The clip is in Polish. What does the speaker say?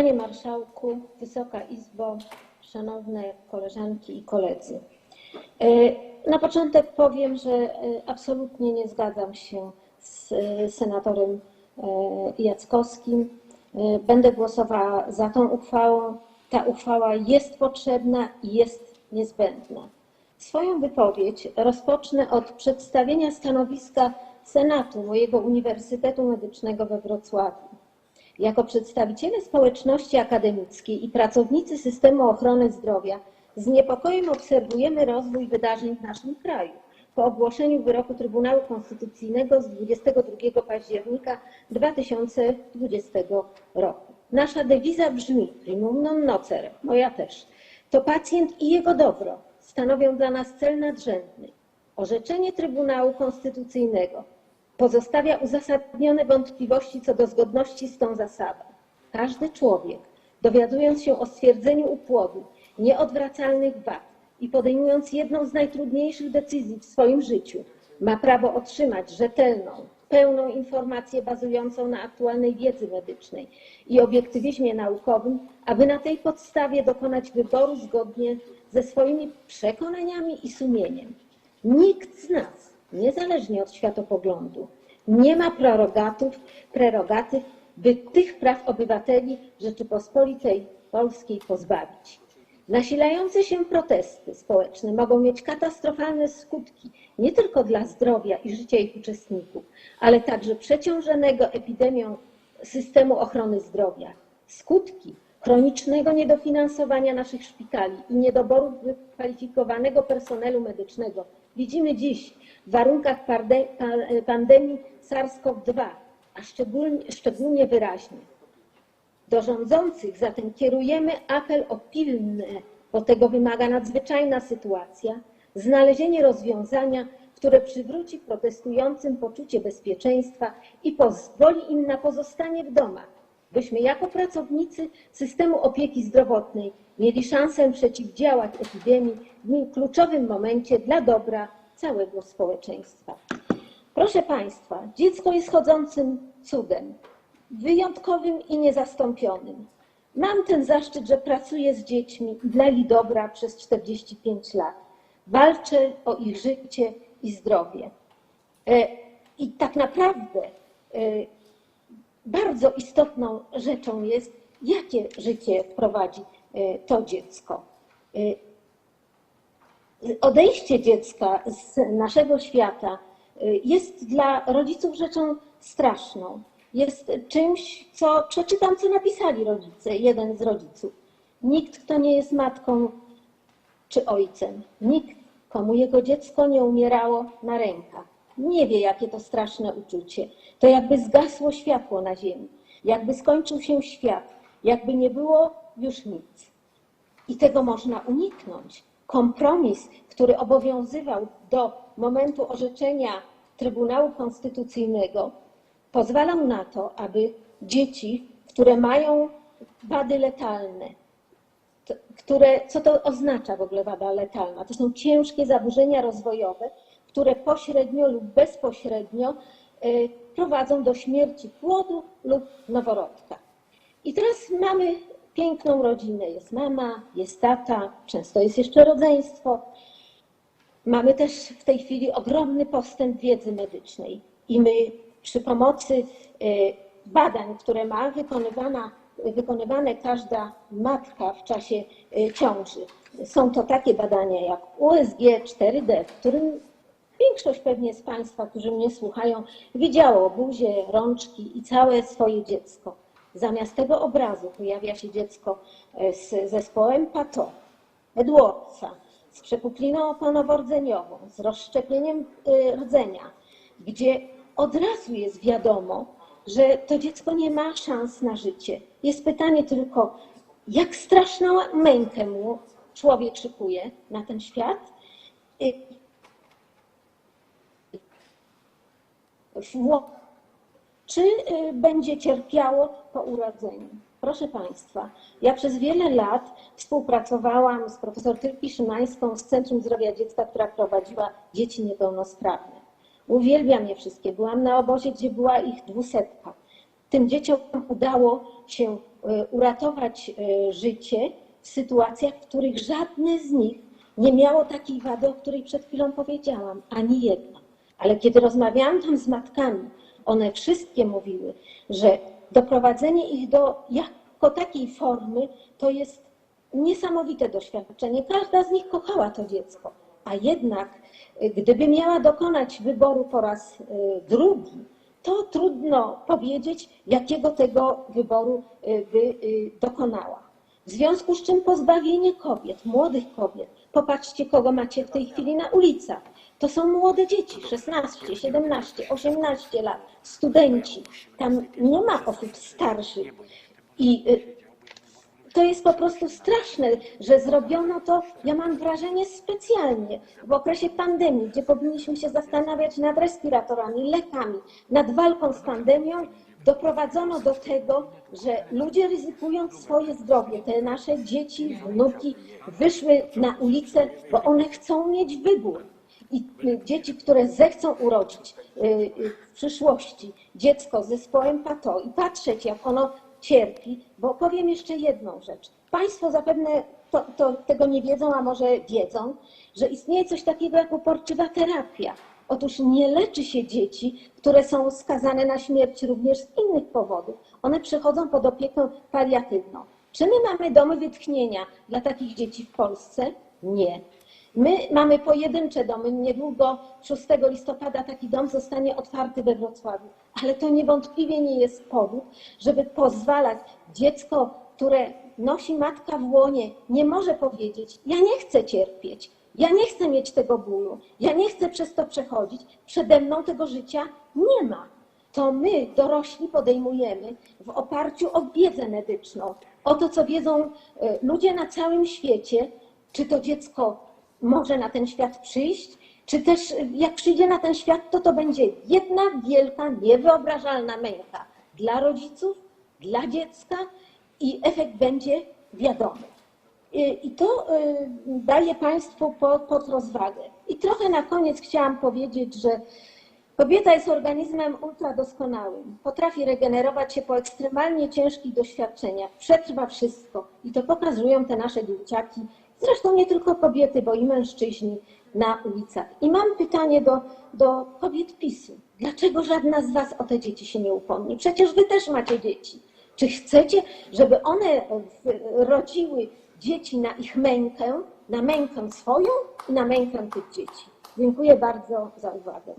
Panie Marszałku, Wysoka Izbo, Szanowne koleżanki i koledzy. E, Na początek powiem, że e, absolutnie nie zgadzam się z e, senatorem Jackowskim. Będę głosowała za tą uchwałą. Ta uchwała jest potrzebna i jest niezbędna. Swoją wypowiedź rozpocznę od przedstawienia stanowiska Senatu mojego Uniwersytetu Medycznego we Wrocławiu. Jako przedstawiciele społeczności akademickiej i pracownicy systemu ochrony zdrowia z niepokojem obserwujemy rozwój wydarzeń w naszym kraju. Po ogłoszeniu wyroku Trybunału Konstytucyjnego z 22 października 2020 roku. Nasza dewiza brzmi primum non nocere, moja też. To pacjent i jego dobro stanowią dla nas cel nadrzędny. Orzeczenie Trybunału Konstytucyjnego pozostawia uzasadnione wątpliwości co do zgodności z tą zasadą. Każdy człowiek, dowiadując się o stwierdzeniu upłodu nieodwracalnych wad i podejmując jedną z najtrudniejszych decyzji w swoim życiu, ma prawo otrzymać rzetelną, pełną informację bazującą na aktualnej wiedzy medycznej i obiektywizmie naukowym, aby na tej podstawie dokonać wyboru zgodnie ze swoimi przekonaniami i sumieniem. Nikt z nas, niezależnie od światopoglądu, nie ma prerogatyw, prerogatyw, by tych praw obywateli Rzeczypospolitej Polskiej pozbawić. Nasilające się protesty społeczne mogą mieć katastrofalne skutki nie tylko dla zdrowia i życia ich uczestników, ale także przeciążonego epidemią systemu ochrony zdrowia. Skutki chronicznego niedofinansowania naszych szpitali i niedoboru wykwalifikowanego personelu medycznego widzimy dziś w warunkach pandemii SARS-CoV-2, a szczególnie, szczególnie wyraźnie. Do rządzących zatem kierujemy apel o pilne, bo tego wymaga nadzwyczajna sytuacja, znalezienie rozwiązania, które przywróci protestującym poczucie bezpieczeństwa i pozwoli im na pozostanie w domach, byśmy jako pracownicy systemu opieki zdrowotnej mieli szansę przeciwdziałać epidemii w kluczowym momencie dla dobra całego społeczeństwa. Proszę Państwa, dziecko jest chodzącym cudem, wyjątkowym i niezastąpionym. Mam ten zaszczyt, że pracuję z dziećmi dla ich dobra przez 45 lat. Walczę o ich życie i zdrowie. E, I tak naprawdę e, bardzo istotną rzeczą jest, jakie życie prowadzi e, to dziecko. E, Odejście dziecka z naszego świata y, jest dla rodziców rzeczą straszną. Jest czymś, co przeczytam, co napisali rodzice, jeden z rodziców. Nikt, kto nie jest matką czy ojcem, nikt, komu jego dziecko nie umierało na rękach, nie wie, jakie to straszne uczucie. To jakby zgasło światło na ziemi, jakby skończył się świat, jakby nie było już nic. I tego można uniknąć. Kompromis, który obowiązywał do momentu orzeczenia Trybunału Konstytucyjnego, pozwalał na to, aby dzieci, które mają wady letalne, które, co to oznacza w ogóle wada letalna? To są ciężkie zaburzenia rozwojowe, które pośrednio lub bezpośrednio y, prowadzą do śmierci płodu lub noworodka. I teraz mamy piękną rodzinę. Jest mama, jest tata, często jest jeszcze rodzeństwo. Mamy też w tej chwili ogromny postęp wiedzy medycznej i my przy pomocy y, badań, które ma wykonywana, wykonywane każda matka w czasie y, ciąży, są to takie badania jak USG 4D, w którym większość pewnie z Państwa, którzy mnie słuchają, widziało buzię, rączki i całe swoje dziecko. Zamiast tego obrazu pojawia się dziecko e, z zespołem Pato, Edwardsa, z przepukliną okonowo-rdzeniową, z rozszczepieniem y, rdzenia, gdzie od razu jest wiadomo, że to dziecko nie ma szans na życie. Jest pytanie tylko, jak straszną mękę mu człowiek szykuje na ten świat. Y, czy y, będzie cierpiało po urodzeniu. Proszę Państwa, ja przez wiele lat współpracowałam z profesor Tylki Szymańską z Centrum Zdrowia Dziecka, która prowadziła dzieci niepełnosprawne. Uwielbiam je wszystkie. Byłam na obozie, gdzie była ich dwusetka. Tym dzieciom udało się e, uratować e, życie w sytuacjach, w których żadne z nich nie miało takiej wady, o której przed chwilą powiedziałam, ani jedno. Ale kiedy rozmawiałam tam z matkami, one wszystkie mówiły, że doprowadzenie ich do jako takiej formy to jest niesamowite doświadczenie. Każda z nich kochała to dziecko, a jednak y, gdyby miała dokonać wyboru po raz y, drugi, to trudno powiedzieć, jakiego tego wyboru y, by dokonała. W związku z czym pozbawienie kobiet, młodych kobiet, popatrzcie, kogo macie w tej chwili na ulicach. To są młode dzieci, 16, 17, 18 lat, studenci. Tam nie ma osób starszych. I y, to jest po prostu straszne, że zrobiono to, ja mam wrażenie, specjalnie w okresie pandemii, gdzie powinniśmy się zastanawiać nad respiratorami, lekami, nad walką z pandemią, doprowadzono do tego, że ludzie ryzykując swoje zdrowie, te nasze dzieci, wnuki, wyszły na ulicę, bo one chcą mieć wybór. I y, dzieci, które zechcą urodzić y, y, w przyszłości dziecko z zespołem pato i patrzeć, jak ono cierpi, bo powiem jeszcze jedną rzecz. Państwo zapewne to, to, tego nie wiedzą, a może wiedzą, że istnieje coś takiego jak uporczywa terapia. Otóż nie leczy się dzieci, które są skazane na śmierć również z innych powodów. One przychodzą pod opiekę paliatywną. Czy my mamy domy wytchnienia dla takich dzieci w Polsce? Nie. My mamy pojedyncze domy. Niedługo 6 listopada taki dom zostanie otwarty we Wrocławiu. Ale to niewątpliwie nie jest powód, żeby pozwalać dziecko, które nosi matka w łonie, nie może powiedzieć: Ja nie chcę cierpieć, ja nie chcę mieć tego bólu, ja nie chcę przez to przechodzić, przede mną tego życia nie ma. To my, dorośli, podejmujemy w oparciu o wiedzę medyczną, o to, co wiedzą e, ludzie na całym świecie, czy to dziecko może na ten świat przyjść, czy też jak przyjdzie na ten świat, to to będzie jedna wielka, niewyobrażalna męka dla rodziców, dla dziecka i efekt będzie wiadomy. I to y, daję Państwu po- pod rozwagę. I trochę na koniec chciałam powiedzieć, że kobieta jest organizmem ultradoskonałym. Potrafi regenerować się po ekstremalnie ciężkich doświadczeniach. Przetrwa wszystko. I to pokazują te nasze dzieciaki. Zresztą nie tylko kobiety, bo i mężczyźni na ulicach. I mam pytanie do, do kobiet PiSu. Dlaczego żadna z Was o te dzieci się nie upomni? Przecież Wy też macie dzieci. Czy chcecie, żeby one w- rodziły dzieci na ich mękę, na mękę swoją i na mękę tych dzieci? Dziękuję bardzo za uwagę.